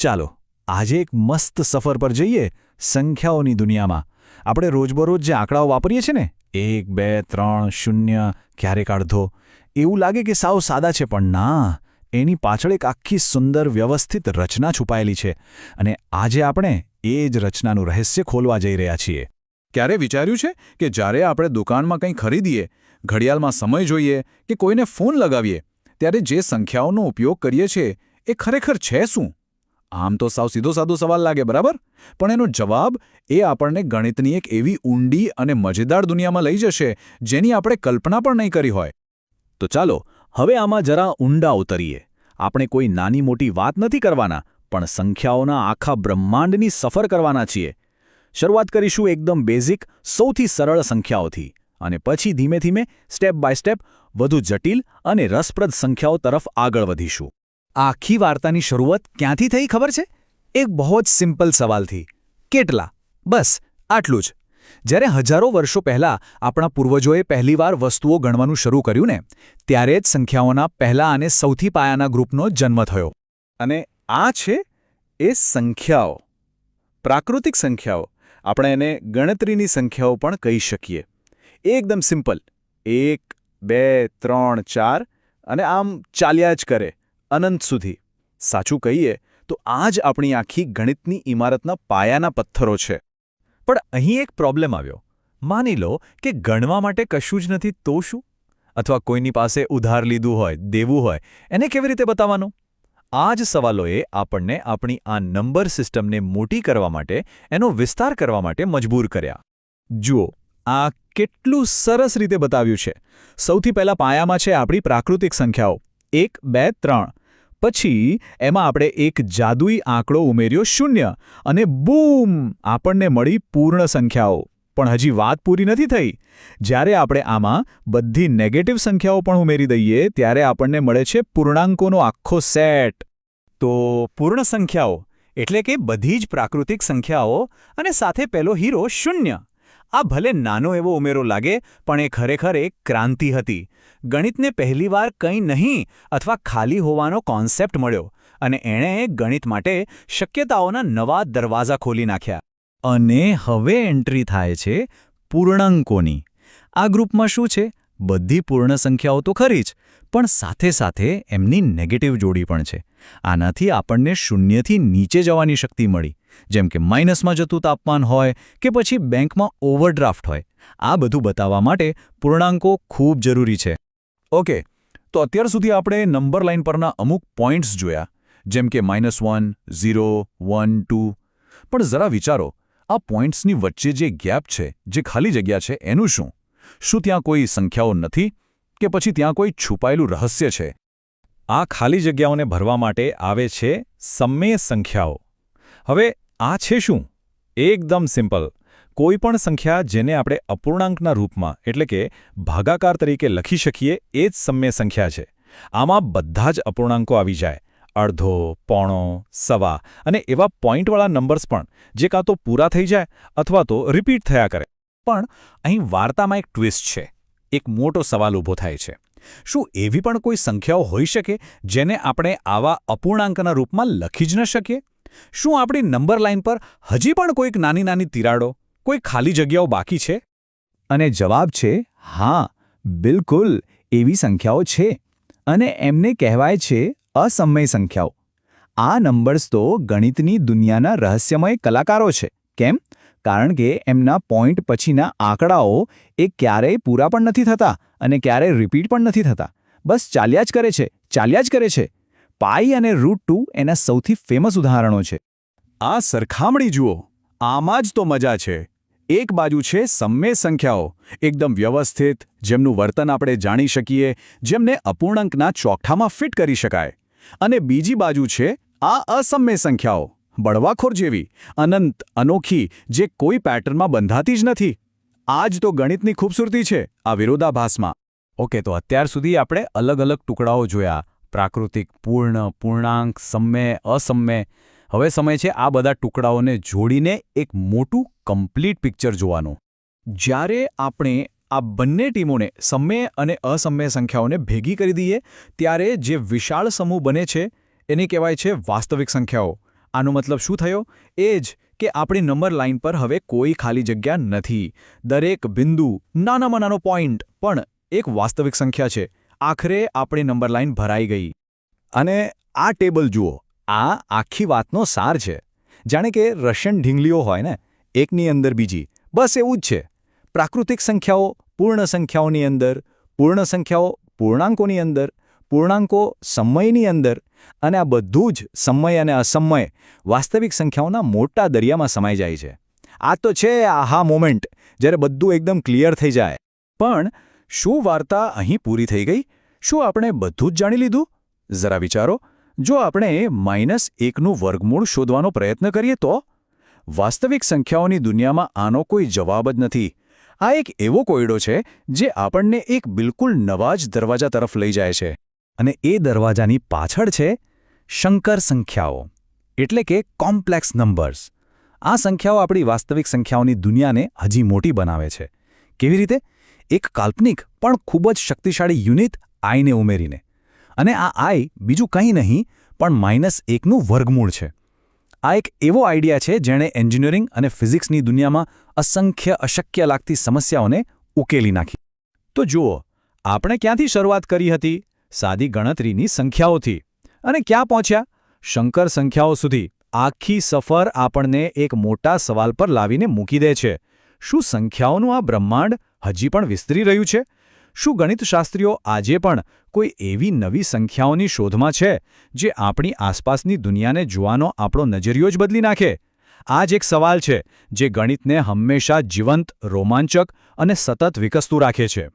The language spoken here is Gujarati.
ચાલો, આજે એક મસ્ત સફર પર જઈએ સંખ્યાઓની દુનિયામાં. આપણે રોજબરોજ જે આંકડાઓ વાપરીએ છીએ ને, એક, બે, ત્રણ, શૂન્ય, ક્યારેક અડધો, એવું લાગે કે સાવ સાદા છે, પણ ના, એની પાછળ એક આખી સુંદર વ્યવસ્થિત રચના છુપાયેલી છે અને આજે આપણે એ જ રચનાનું રહસ્ય ખોલવા જઈ રહ્યા છીએ. ક્યારે વિચાર્યું છે કે જ્યારે આપણે દુકાનમાં કંઈ ખરીદીએ, ઘડિયાળમાં સમય જોઈએ કે કોઈને ફોન લગાવીએ, ત્યારે જે સંખ્યાઓનો ઉપયોગ કરીએ છીએ, એ ખરેખર છે શું? આમ તો સાવ સીધો સાદો સવાલ લાગે, બરાબર? પણ એનો જવાબ એ આપણને ગણિતની એક એવી ઊંડી અને મજેદાર દુનિયામાં લઈ જશે જેની આપણે કલ્પના પણ નહીં કરી હોય. તો ચાલો, હવે આમાં જરા ઊંડા ઉતરીએ. આપણે કોઈ નાની મોટી વાત નથી કરવાના, પણ સંખ્યાઓના આખા બ્રહ્માંડની સફર કરવાના છીએ. શરૂઆત કરીશું એકદમ બેઝિક, સૌથી સરળ સંખ્યાઓથી. અને પછી ધીમે ધીમે, સ્ટેપ બાય સ્ટેપ, વધુ જટિલ અને રસપ્રદ સંખ્યાઓ તરફ આગળ વધીશું. આખી વાર્તાની શરૂઆત ક્યાંથી થઈ ખબર છે? એક બહુ જ સિમ્પલ સવાલથી. કેટલા? બસ, આટલું જ. જ્યારે હજારો વર્ષો પહેલાં આપણા પૂર્વજોએ પહેલીવાર વસ્તુઓ ગણવાનું શરૂ કર્યું ને, ત્યારે જ સંખ્યાઓના પહેલા અને સૌથી પાયાના ગ્રુપનો જન્મ થયો. અને આ છે એ સંખ્યાઓ. પ્રાકૃતિક સંખ્યાઓ. આપણે એને ગણતરીની સંખ્યાઓ પણ કહી શકીએ. એકદમ સિમ્પલ. એક, બે, ત્રણ, ચાર, અને આમ ચાલ્યા જ કરે. અનંત સુધી. સાચું કહીએ તો આ જ આપણી આખી ગણિતની ઇમારતના પાયાના પથ્થરો છે. પણ અહીં એક પ્રોબ્લેમ આવ્યો. માની લો કે ગણવા માટે કશું જ નથી તો શું? અથવા કોઈની પાસે ઉધાર લીધું હોય, દેવું હોય, એને કેવી રીતે બતાવવાનું? આ જ સવાલોએ આપણને આપણી આ નંબર સિસ્ટમને મોટી કરવા માટે, એનો વિસ્તાર કરવા માટે મજબૂર કર્યા. જુઓ, આ કેટલું સરસ રીતે બતાવ્યું છે. સૌથી પહેલા પાયામાં છે આપણી પ્રાકૃતિક સંખ્યાઓ. એક, બે, ત્રણ. પછી એમાં આપણે એક જાદુઈ આંકડો ઉમેર્યો શૂન્ય અને બૂમ આપણને મળી પૂર્ણ સંખ્યાઓ. પણ હજી વાત પૂરી નથી થઈ. જ્યારે આપણે આમાં બધી નેગેટિવ સંખ્યાઓ પણ ઉમેરી દઈએ, ત્યારે આપણને મળે છે પૂર્ણાંકોનો આખો સેટ તો પૂર્ણ સંખ્યાઓ એટલે કે બધી જ પ્રાકૃતિક સંખ્યાઓ અને સાથે પેલો હીરો શૂન્ય. આ ભલે નાનો એવો ઉમેરો લાગે, પણ એ ખરેખર એક ક્રાંતિ હતી. ગણિતને પહેલીવાર કંઈ નહીં અથવા ખાલી હોવાનો કોન્સેપ્ટ મળ્યો અને એણે ગણિત માટે શક્યતાઓના નવા દરવાજા ખોલી નાખ્યા. અને હવે એન્ટ્રી થાય છે પૂર્ણાંકોની. આ ગ્રુપમાં શું છે? બધી પૂર્ણ સંખ્યાઓ તો ખરી જ, પણ સાથે સાથે એમની નેગેટિવ જોડી પણ છે. આનાથી આપણને શૂન્યથી નીચે જવાની શક્તિ મળી, જેમ કે માઇનસમાં જતું તાપમાન હોય કે પછી બેંકમાં ઓવરડ્રાફ્ટ હોય. આ બધું બતાવવા માટે પૂર્ણાંકો ખૂબ જરૂરી છે. ઓકે, તો અત્યાર સુધી આપણે નંબર લાઇન પરના અમુક પોઈન્ટ્સ જોયા, જેમ કે minus one, zero one, two. પણ જરા વિચારો, આ પોઈન્ટ્સની વચ્ચે જે ગેપ છે, જે ખાલી જગ્યા છે, એનું શું? શું ત્યાં કોઈ સંખ્યાઓ નથી કે પછી ત્યાં કોઈ છુપાયેલું રહસ્ય છે? આ ખાલી જગ્યાઓને ભરવા માટે આવે છે સમય સંખ્યાઓ. હવે આ છે શું? એકદમ સિમ્પલ. કોઈ પણ સંખ્યા જેને આપણે અપૂર્ણાંકના રૂપમાં, એટલે કે ભાગાકાર તરીકે લખી શકીએ, એ જ સમય સંખ્યા છે. આમાં બધા જ અપૂર્ણાંકો આવી જાય. અડધો, પોણો, સવા, અને એવા પોઈન્ટવાળા નંબર્સ પણ, જે કાં તો પૂરા થઈ જાય અથવા તો રિપીટ થયા કરે. પણ અહીં વાર્તામાં એક ટ્વિસ્ટ છે. એક મોટો સવાલ ઊભો થાય છે. શું એવી પણ કોઈ સંખ્યાઓ હોઈ શકે જેને આપણે આવા અપૂર્ણાંકના રૂપમાં લખી જ ન શકીએ? શું આપણી નંબર લાઇન પર હજી પણ કોઈક નાની નાની તિરાડો, કોઈ ખાલી જગ્યાઓ બાકી છે? અને જવાબ છે, હા, બિલકુલ એવી સંખ્યાઓ છે. અને એમને કહેવાય છે, અસમય સંખ્યાઓ. આ નંબર્સ તો ગણિતની દુનિયાના રહસ્યમય કલાકારો છે. કેમ? કારણ કે એમના પોઈન્ટ પછીના આંકડાઓ એ ક્યારેય પૂરા પણ નથી થતા અને ક્યારેય રિપીટ પણ નથી થતા. બસ ચાલ્યા જ કરે છે, ચાલ્યા જ કરે છે. પાઈ અને રૂટ ટુ એના સૌથી ફેમસ ઉદાહરણો છે. આ સરખામણી જુઓ. આમાં જ તો મજા છે. એક બાજુ છે સમય સંખ્યાઓ. એકદમ વ્યવસ્થિત, જેમનું વર્તન આપણે જાણી શકીએ, જેમને અપૂર્ણાંકના ચોકઠામાં ફિટ કરી શકાય. અને બીજી બાજુ છે આ અસમ્ય સંખ્યાઓ. બળવાખોર જેવી, અનંત, અનોખી, જે કોઈ પેટર્નમાં બંધાતી જ નથી. આ જ તો ગણિતની ખૂબસૂરતી છે આ વિરોધાભાસમાં. ઓકે, તો અત્યાર સુધી આપણે અલગ અલગ ટુકડાઓ જોયા. પ્રાકૃતિક, પૂર્ણ, પૂર્ણાંક, સમય, અસમય. હવે સમય છે આ બધા ટુકડાઓને જોડીને એક મોટું, કમ્પ્લીટ પિક્ચર જોવાનું. જ્યારે આપણે આ બંને ટીમોને સમય અને અસમય સંખ્યાઓને ભેગી કરી દઈએ, ત્યારે જે વિશાળ સમૂહ બને છે, એને કહેવાય છે વાસ્તવિક સંખ્યાઓ. આનો મતલબ શું થયો? એ જ કે આપણી નંબર લાઇન પર હવે કોઈ ખાલી જગ્યા નથી. દરેક બિંદુ નાનામાં નાનો પોઈન્ટ, પણ એક વાસ્તવિક સંખ્યા છે. આખરે આપણી નંબર લાઇન ભરાઈ ગઈ. અને આ ટેબલ જુઓ, આ આખી વાતનો સાર છે. જાણે કે રશિયન ઢીંગલીઓ હોય ને, એકની અંદર બીજી. બસ એવું જ છે. પ્રાકૃતિક સંખ્યાઓ પૂર્ણ સંખ્યાઓની અંદર, પૂર્ણ સંખ્યાઓ પૂર્ણાંકોની અંદર પૂર્ણાંકો સમયની અંદર અને આ બધું જ સમય અને અસમય વાસ્તવિક સંખ્યાઓના મોટા દરિયામાં સમાઈ જાય છે. આ તો છે આહા મોમેન્ટ જ્યારે બધું એકદમ ક્લિયર થઈ જાય. પણ શું વાર્તા અહીં પૂરી થઈ ગઈ? શું આપણે બધું જ જાણી લીધું? જરા વિચારો. જો આપણે માઇનસ એકનું વર્ગમૂળ શોધવાનો પ્રયત્ન કરીએ તો? વાસ્તવિક સંખ્યાઓની દુનિયામાં આનો કોઈ જવાબ જ નથી. આ એક એવો કોયડો છે જે આપણને એક બિલકુલ નવા જ દરવાજા તરફ લઈ જાય છે. અને એ દરવાજાની પાછળ છે શંકર સંખ્યાઓ, એટલે કે કોમ્પ્લેક્સ નંબર્સ. આ સંખ્યાઓ આપણી વાસ્તવિક સંખ્યાઓની દુનિયાને હજી મોટી બનાવે છે. કેવી રીતે? એક કાલ્પનિક પણ ખૂબ જ શક્તિશાળી યુનિટ આઈને ઉમેરીને. અને આ આઈ બીજું કંઈ નહીં, પણ માઇનસ એકનું વર્ગમૂળ છે. આ એક એવો આઈડિયા છે જેણે એન્જિનિયરિંગ અને ફિઝિક્સની દુનિયામાં અસંખ્ય અશક્ય લાગતી સમસ્યાઓને ઉકેલી નાખી. તો જુઓ, આપણે ક્યાંથી શરૂઆત કરી હતી? સાદી ગણતરીની સંખ્યાઓથી. અને ક્યાં પહોંચ્યા? શંકર સંખ્યાઓ સુધી. આખી સફર આપણને એક મોટા સવાલ પર લાવીને મૂકી દે છે. શું સંખ્યાઓનું આ બ્રહ્માંડ હજી પણ વિસ્તરી રહ્યું છે? શું ગણિતશાસ્ત્રીઓ આજે પણ કોઈ એવી નવી સંખ્યાઓની શોધમાં છે, જે આપણી આસપાસની દુનિયાને જોવાનો આપણો નજરિયો જ બદલી નાખે? આ જ એક સવાલ છે, જે ગણિતને હંમેશા જીવંત, રોમાંચક અને સતત વિકસતું રાખે છે.